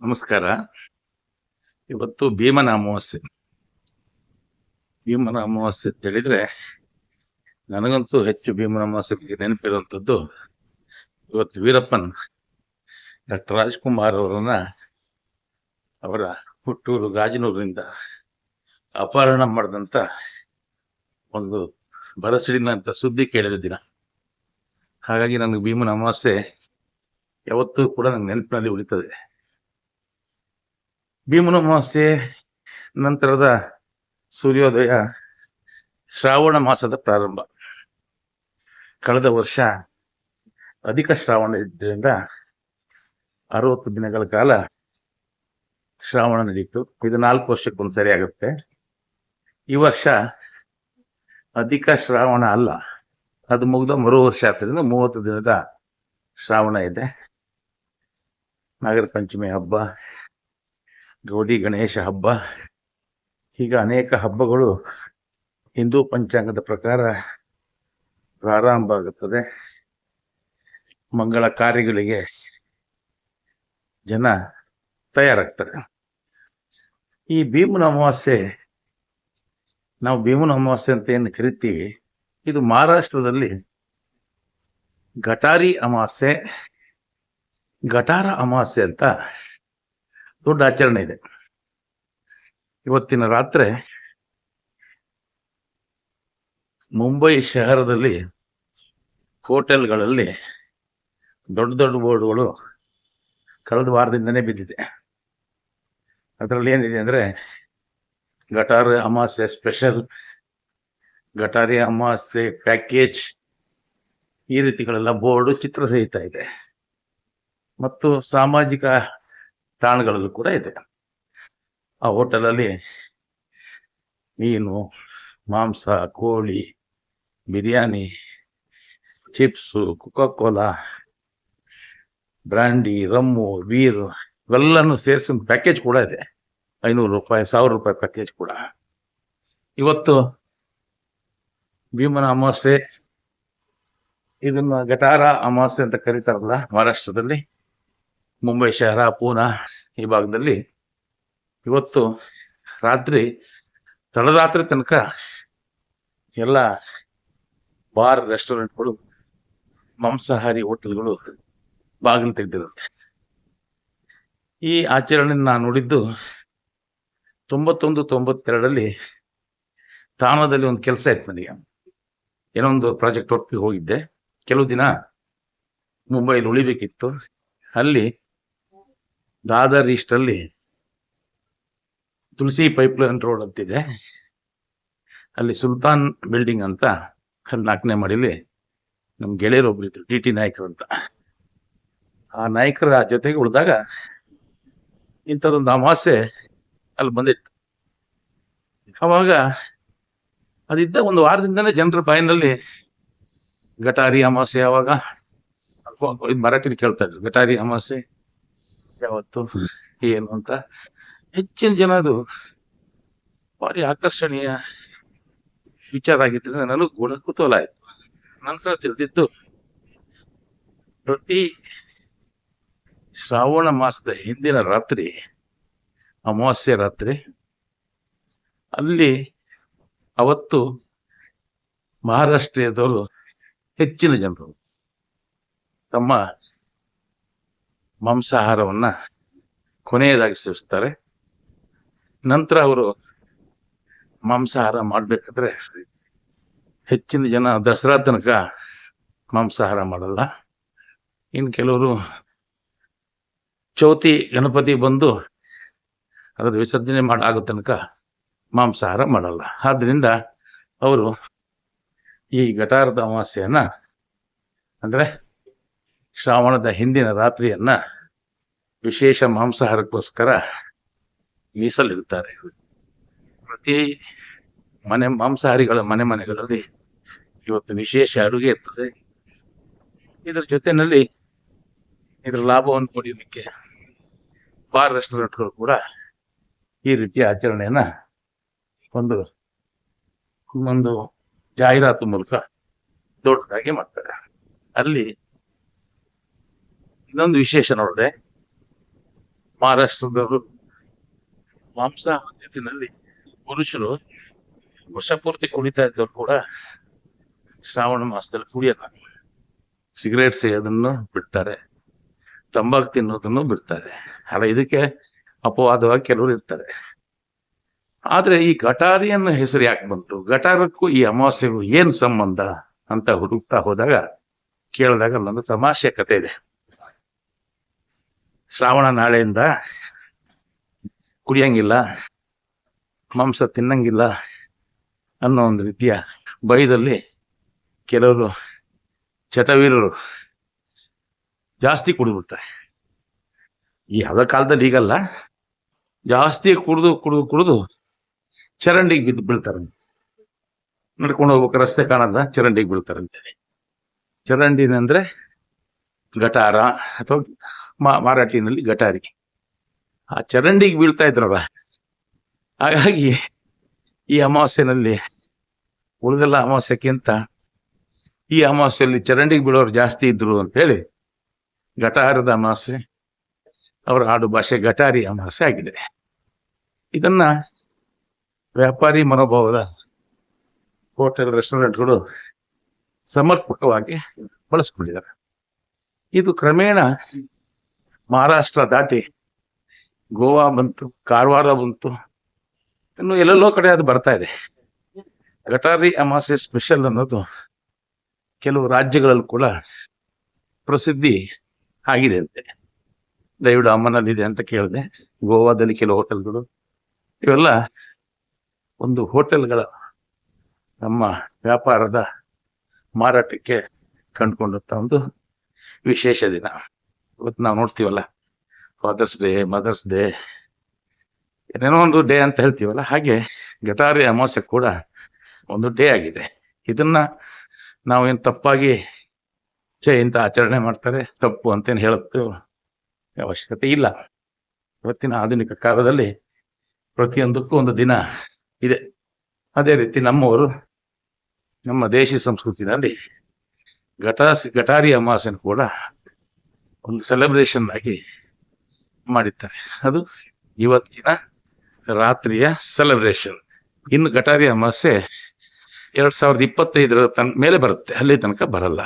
ನಮಸ್ಕಾರ. ಇವತ್ತು ಭೀಮನ ಅಮಾವಾಸ್ಯೆ. ಭೀಮನ ಅಮಾವಾಸ್ಯೆ ಅಂತ ಹೇಳಿದ್ರೆ ನನಗಂತೂ ಹೆಚ್ಚು ಭೀಮನ ಅಮಾವಾಸ್ಯೆ ಬಗ್ಗೆ ನೆನಪಿರುವಂಥದ್ದು ಇವತ್ತು ವೀರಪ್ಪನ್ ಡಾಕ್ಟರ್ ರಾಜ್ಕುಮಾರ್ ಅವರನ್ನ ಅವರ ಹುಟ್ಟೂರು ಗಾಜಿನೂರಿನಿಂದ ಅಪಹರಣ ಮಾಡಿದಂತ ಒಂದು ಬರಸಿಡಿನಂತ ಸುದ್ದಿ ಕೇಳಿದ ದಿನ. ಹಾಗಾಗಿ ನನಗೆ ಭೀಮನ ಅಮಾವಾಸ್ಯೆ ಯಾವತ್ತೂ ಕೂಡ ನಂಗೆ ನೆನಪಿನಲ್ಲಿ ಉಳಿತದೆ. ಭೀಮನ ಅಮಾವಾಸ್ಯೆ ನಂತರದ ಸೂರ್ಯೋದಯ ಶ್ರಾವಣ ಮಾಸದ ಪ್ರಾರಂಭ. ಕಳೆದ ವರ್ಷ ಅಧಿಕ ಶ್ರಾವಣ ಇದ್ದರಿಂದ ಅರವತ್ತು ದಿನಗಳ ಕಾಲ ಶ್ರಾವಣ ನಡೀತು. ಇದು ನಾಲ್ಕು ವರ್ಷಕ್ಕೊಂದು ಸರಿ ಆಗುತ್ತೆ. ಈ ವರ್ಷ ಅಧಿಕ ಶ್ರಾವಣ ಅಲ್ಲ. ಅದು ಮುಗಿದ ಮರು ವರ್ಷ ಆದ್ದರಿಂದ ಮೂವತ್ತು ದಿನದ ಶ್ರಾವಣ ಇದೆ. ನಾಗರ ಪಂಚಮಿ ಹಬ್ಬ ಗೌಡಿ ಗಣೇಶ ಹಬ್ಬ. ಈಗ ಅನೇಕ ಹಬ್ಬಗಳು ಹಿಂದೂ ಪಂಚಾಂಗದ ಪ್ರಕಾರ ಪ್ರಾರಂಭ ಆಗುತ್ತದೆ. ಮಂಗಳ ಕಾರ್ಯಗಳಿಗೆ ಜನ ತಯಾರಾಗ್ತಾರೆ. ಈ ಭೀಮನ ಅಮಾವಾಸ್ಯೆ, ನಾವು ಭೀಮನ ಅಮಾವಾಸ್ಯೆ ಅಂತ ಏನು ಕರಿತೀವಿ? ಇದು ಮಹಾರಾಷ್ಟ್ರದಲ್ಲಿ ಘಟಾರಿ ಅಮಾವಾಸ್ಯೆ ಘಟಾರ ಅಮಾವಾಸ್ಯೆ ಅಂತ ದೊಡ್ಡ ಆಚರಣೆ ಇದೆ. ಇವತ್ತಿನ ರಾತ್ರಿ ಮುಂಬೈ ಶಹರದಲ್ಲಿ ಹೋಟೆಲ್ಗಳಲ್ಲಿ ದೊಡ್ಡ ದೊಡ್ಡ ಬೋರ್ಡ್ಗಳು ಕಳೆದ ವಾರದಿಂದನೇ ಬಿದ್ದಿದೆ. ಅದರಲ್ಲಿ ಏನಿದೆ ಅಂದ್ರೆ ಗಟಾರ ಅಮಾವಾಸ್ಯೆ ಸ್ಪೆಷಲ್ ಗಟಾರಿ ಅಮಾವಾಸ್ಯೆ ಪ್ಯಾಕೇಜ್ ಈ ರೀತಿಗಳೆಲ್ಲ ಬೋರ್ಡು ಚಿತ್ರ ಸಹಿತ ಇದೆ. ಮತ್ತು ಸಾಮಾಜಿಕ ತಾಣಗಳಲ್ಲೂ ಕೂಡ ಇದೆ. ಆ ಹೋಟೆಲಲ್ಲಿ ಮೀನು, ಮಾಂಸ, ಕೋಳಿ, biryani, chips cola brandy rum beer ಇವೆಲ್ಲನೂ ಸೇರಿಸಿ ಪ್ಯಾಕೇಜ್ ಕೂಡ ಇದೆ. ಐನೂರು ರೂಪಾಯಿ, ಸಾವಿರ ರೂಪಾಯಿ ಪ್ಯಾಕೇಜ್ ಕೂಡ. ಇವತ್ತು ಭೀಮನ ಅಮಾವಾಸ್ಯೆ. ಇದನ್ನ ಗಟಾರ ಅಮಾವಾಸ್ಯೆ ಅಂತ ಕರೀತಾರಲ್ಲ ಮಹಾರಾಷ್ಟ್ರದಲ್ಲಿ. ಮುಂಬೈ ಶಹರ, ಪೂನಾ ಈ ಭಾಗದಲ್ಲಿ ಇವತ್ತು ರಾತ್ರಿ, ತಡರಾತ್ರಿ ತನಕ ಎಲ್ಲ ಬಾರ್, ರೆಸ್ಟೋರೆಂಟ್ಗಳು, ಮಾಂಸಾಹಾರಿ ಹೋಟೆಲ್ಗಳು ಬಾಗಿಲು ತೆಗೆದಿರುತ್ತೆ. ಈ ಆಚರಣೆ ನಾನು ನೋಡಿದ್ದು ತೊಂಬತ್ತೊಂದು, ತೊಂಬತ್ತೆರಡರಲ್ಲಿ ತಾಣದಲ್ಲಿ ಒಂದು ಕೆಲಸ ಇತ್ತು ನನಗೆ. ಏನೋ ಒಂದು ಪ್ರಾಜೆಕ್ಟ್ ವರ್ಕ್ಗೆ ಹೋಗಿದ್ದೆ. ಕೆಲವು ದಿನ ಮುಂಬೈಲಿ ಉಳಿಬೇಕಿತ್ತು. ಅಲ್ಲಿ ದಾದರ್ ಈಸ್ಟಲ್ಲಿ ತುಳಸಿ ಪೈಪ್ಲೈನ್ ರೋಡ್ ಅಂತಿದೆ. ಅಲ್ಲಿ ಸುಲ್ತಾನ್ ಬಿಲ್ಡಿಂಗ್ ಅಂತ ಅಲ್ಲಿ ನಾಲ್ಕನೇ ಮಾಡಿಲಿ ನಮ್ಮ ಗೆಳೆಯರು ಒಬ್ರು ಇದ್ರು, ಟಿ ಟಿ ನಾಯ್ಕರು ಅಂತ. ಆ ನಾಯಕರ ಜೊತೆಗೆ ಉಳಿದಾಗ ಇಂಥದ್ದೊಂದು ಅಮಾಸೆ ಅಲ್ಲಿ ಬಂದಿತ್ತು. ಅವಾಗ ಅದಿದ್ದ ಒಂದು ವಾರದಿಂದನೇ ಜನರ ಬಾಯಿನಲ್ಲಿ ಗಟಾರಿ ಅಮಾವಾಸ್ಯೆ ಇದು ಮರಾಠಿಲಿ ಕೇಳ್ತಾ ಇದ್ರು, ಗಟಾರಿ ಅಮಾವಾಸ್ಯೆ ಯಾವತ್ತು ಏನು ಅಂತ. ಹೆಚ್ಚಿನ ಜನ ಅದು ಭಾರಿ ಆಕರ್ಷಣೀಯ ವಿಚಾರ ಆಗಿದ್ದರಿಂದ ನನಗೂ ಕೂಡ ಕುತೂಹಲ ಆಯಿತು. ನಂತರ ತಿಳಿದಿದ್ದು ಪ್ರತಿ ಶ್ರಾವಣ ಮಾಸದ ಹಿಂದಿನ ರಾತ್ರಿ ಅಮಾವಾಸ್ಯೆ ರಾತ್ರಿ ಅಲ್ಲಿ ಅವತ್ತು ಮಹಾರಾಷ್ಟ್ರೀಯದವರು ಹೆಚ್ಚಿನ ಜನರು ತಮ್ಮ ಮಾಂಸಾಹಾರವನ್ನ ಕೊನೆಯದಾಗಿ ಸೇವಿಸ್ತಾರೆ. ನಂತರ ಅವರು ಮಾಂಸಾಹಾರ ಮಾಡಬೇಕಾದ್ರೆ ಹೆಚ್ಚಿನ ಜನ ದಸರಾ ತನಕ ಮಾಂಸಾಹಾರ ಮಾಡಲ್ಲ. ಇನ್ನು ಕೆಲವರು ಚೌತಿ ಗಣಪತಿ ಬಂದು ಅದರ ವಿಸರ್ಜನೆ ಮಾಡಿ ತನಕ ಮಾಂಸಾಹಾರ ಮಾಡಲ್ಲ. ಆದ್ದರಿಂದ ಅವರು ಈ ಗಟಾರದ ಅಮಾವಾಸ್ಯೆಯನ್ನ ಅಂದ್ರೆ ಶ್ರಾವಣದ ಹಿಂದಿನ ರಾತ್ರಿಯನ್ನ ವಿಶೇಷ ಮಾಂಸಾಹಾರಕ್ಕೋಸ್ಕರ ಮೀಸಲಿಡುತ್ತಾರೆ. ಪ್ರತಿ ಮನೆ ಮಾಂಸಾಹಾರಿಗಳ ಮನೆ ಮನೆಗಳಲ್ಲಿ ಇವತ್ತು ವಿಶೇಷ ಅಡುಗೆ ಇರ್ತದೆ. ಇದರ ಜೊತೆಯಲ್ಲಿ ಇದರ ಲಾಭವನ್ನು ಪಡೆಯಲಿಕ್ಕೆ ಬಾರ್ ರೆಸ್ಟೋರೆಂಟ್ಗಳು ಕೂಡ ಈ ರೀತಿಯ ಆಚರಣೆಯನ್ನ ಒಂದು ಒಂದು ಜಾಹೀರಾತು ಮೂಲಕ ದೊಡ್ಡದಾಗಿ ಮಾಡ್ತಾರೆ. ಅಲ್ಲಿ ಇನ್ನೊಂದು ವಿಶೇಷ ನೋಡ್ರೆ ಮಹಾರಾಷ್ಟ್ರದವರು ಮಾಂಸ ಪುರುಷರು ವರ್ಷ ಪೂರ್ತಿ ಕುಡಿತಾ ಇದ್ದವ್ರು ಕೂಡ ಶ್ರಾವಣ ಮಾಸದಲ್ಲಿ ಕುಡಿಯಲ್ಲ. ಸಿಗರೇಟ್ ಸೇಯೋದನ್ನು ಬಿಡ್ತಾರೆ. ತಂಬಾಕು ತಿನ್ನೋದನ್ನು ಬಿಡ್ತಾರೆ. ಅಲ್ಲ ಇದಕ್ಕೆ ಅಪವಾದವಾಗಿ ಕೆಲವರು ಇರ್ತಾರೆ. ಆದ್ರೆ ಈ ಗಟಾರಿ ಅನ್ನೋ ಹೆಸರು ಯಾಕೆ ಬಂತು? ಗಟಾರಕ್ಕೂ ಈ ಅಮಾವಾಸ್ಯೆಗೂ ಏನ್ ಸಂಬಂಧ? ಅಂತ ಹುಡುಕ್ತಾ ಹೋದಾಗ ಕೇಳಿದಾಗ ಅಲ್ಲೊಂದು ತಮಾಷೆ ಕತೆ ಇದೆ. ಶ್ರಾವಣ ನಾಳೆಯಿಂದ ಕುಡಿಯಂಗಿಲ್ಲ, ಮಾಂಸ ತಿನ್ನಂಗಿಲ್ಲ ಅನ್ನೋ ಒಂದು ರೀತಿಯ ಭಯದಲ್ಲಿ ಕೆಲವರು ಚಟವೀರರು ಜಾಸ್ತಿ ಕುಡಿದ್ಬಿಡ್ತಾರೆ ಈ ಅದ ಕಾಲದಲ್ಲಿ ಈಗಲ್ಲ, ಜಾಸ್ತಿ ಕುಡಿದು ಕುಡಿದು ಕುಡಿದು ಚರಂಡಿಗೆ ಬಿದ್ದು ಬೀಳ್ತಾರಂತೆ ನಡ್ಕೊಂಡು ಹೋಗ್ಬೇಕು, ರಸ್ತೆ ಕಾಣಲ್ಲ, ಚರಂಡಿಗೆ ಬೀಳ್ತಾರಂತೆ ಚರಂಡಿನಂದ್ರೆ ಗಟಾರ ಅಥವಾ ಮಾರಾಟಿನಲ್ಲಿ ಗಟಾರಿ ಆ ಚರಂಡಿಗೆ ಬೀಳ್ತಾ ಇದ್ರಲ್ಲ ಹಾಗಾಗಿ ಈ ಅಮಾವಾಸ್ಯೆನಲ್ಲಿ, ಉಳಿದೆಲ್ಲ ಅಮಾವಾಸ್ಯಕ್ಕಿಂತ ಈ ಅಮಾವಾಸ್ಯೆಯಲ್ಲಿ ಚರಂಡಿಗೆ ಬೀಳೋರು ಜಾಸ್ತಿ ಇದ್ರು ಅಂತ ಹೇಳಿ, ಗಟಾರದ ಅಮಾವಾಸ್ಯೆ, ಅವರ ಆಡು ಭಾಷೆ ಗಟಾರಿ ಅಮಾವಾಸ್ಯೆ ಆಗಿದೆ. ಇದನ್ನ ವ್ಯಾಪಾರಿ ಮನೋಭಾವದ ಹೋಟೆಲ್, ರೆಸ್ಟೋರೆಂಟ್ಗಳು ಸಮರ್ಪಕವಾಗಿ ಬಳಸ್ಕೊಂಡಿದ್ದಾರೆ. ಇದು ಕ್ರಮೇಣ ಮಹಾರಾಷ್ಟ್ರ ದಾಟಿ ಗೋವಾ ಬಂತು, ಕಾರವಾರ ಬಂತು. ಇನ್ನು ಎಲ್ಲೆಲ್ಲೋ ಕಡೆ ಅದು ಬರ್ತಾ ಇದೆ. ಗಟಾರಿ ಅಮಾಸೆ ಸ್ಪೆಷಲ್ ಅನ್ನೋದು ಕೆಲವು ರಾಜ್ಯಗಳಲ್ಲಿ ಕೂಡ ಪ್ರಸಿದ್ಧಿ ಆಗಿದೆ ಅಂತೆ. ದಯವಿಡು ಅಮ್ಮನಲ್ಲಿದೆ ಅಂತ ಕೇಳಿದೆ. ಗೋವಾದಲ್ಲಿ ಕೆಲವು ಹೋಟೆಲ್ಗಳು, ಇವೆಲ್ಲ ಒಂದು ಹೋಟೆಲ್ಗಳ ನಮ್ಮ ವ್ಯಾಪಾರದ ಮಾರಾಟಕ್ಕೆ ಕಂಡುಕೊಂಡಂಥ ಒಂದು ವಿಶೇಷ ದಿನ. ಇವತ್ತು ನಾವು ನೋಡ್ತೀವಲ್ಲ? ಫಾದರ್ಸ್ ಡೇ ಮದರ್ಸ್ ಡೇ ಏನೇನೋ ಒಂದು ಡೇ ಅಂತ ಹೇಳ್ತೀವಲ್ಲ? ಹಾಗೆ ಗಟಾರಿ ಅಮಾವಾಸ್ಯೆ ಕೂಡ ಒಂದು ಡೇ ಆಗಿದೆ. ಇದನ್ನ ನಾವೇನು ತಪ್ಪಾಗಿ ಚೇ ಇಂಥ ಆಚರಣೆ ಮಾಡ್ತಾರೆ? ತಪ್ಪು ಅಂತೇನು ಹೇಳುತ್ತೆ ಅವಶ್ಯಕತೆ ಇಲ್ಲ. ಇವತ್ತಿನ ಆಧುನಿಕ ಕಾಲದಲ್ಲಿ ಪ್ರತಿಯೊಂದಕ್ಕೂ ಒಂದು ದಿನ ಇದೆ. ಅದೇ ರೀತಿ ನಮ್ಮವರು ನಮ್ಮ ದೇಶಿ ಸಂಸ್ಕೃತಿನಲ್ಲಿ ಘಟಾಸ್ ಗಟಾರಿ ಅಮಾವಾಸ್ಯೆನ ಕೂಡ ಒಂದು ಸೆಲೆಬ್ರೇಷನ್ ಆಗಿ ಮಾಡಿದ್ದಾರೆ. ಅದು ಇವತ್ತಿನ ರಾತ್ರಿಯ ಸೆಲೆಬ್ರೇಷನ್ ಇನ್ನು ಗಟಾರಿ ಅಮಾವಾಸ್ಯೆ ಎರಡು ಸಾವಿರದ ಇಪ್ಪತ್ತೈದರ ತನ್, ಮೇಲೆ ಬರುತ್ತೆ. ಅಲ್ಲಿ ತನಕ ಬರಲ್ಲ.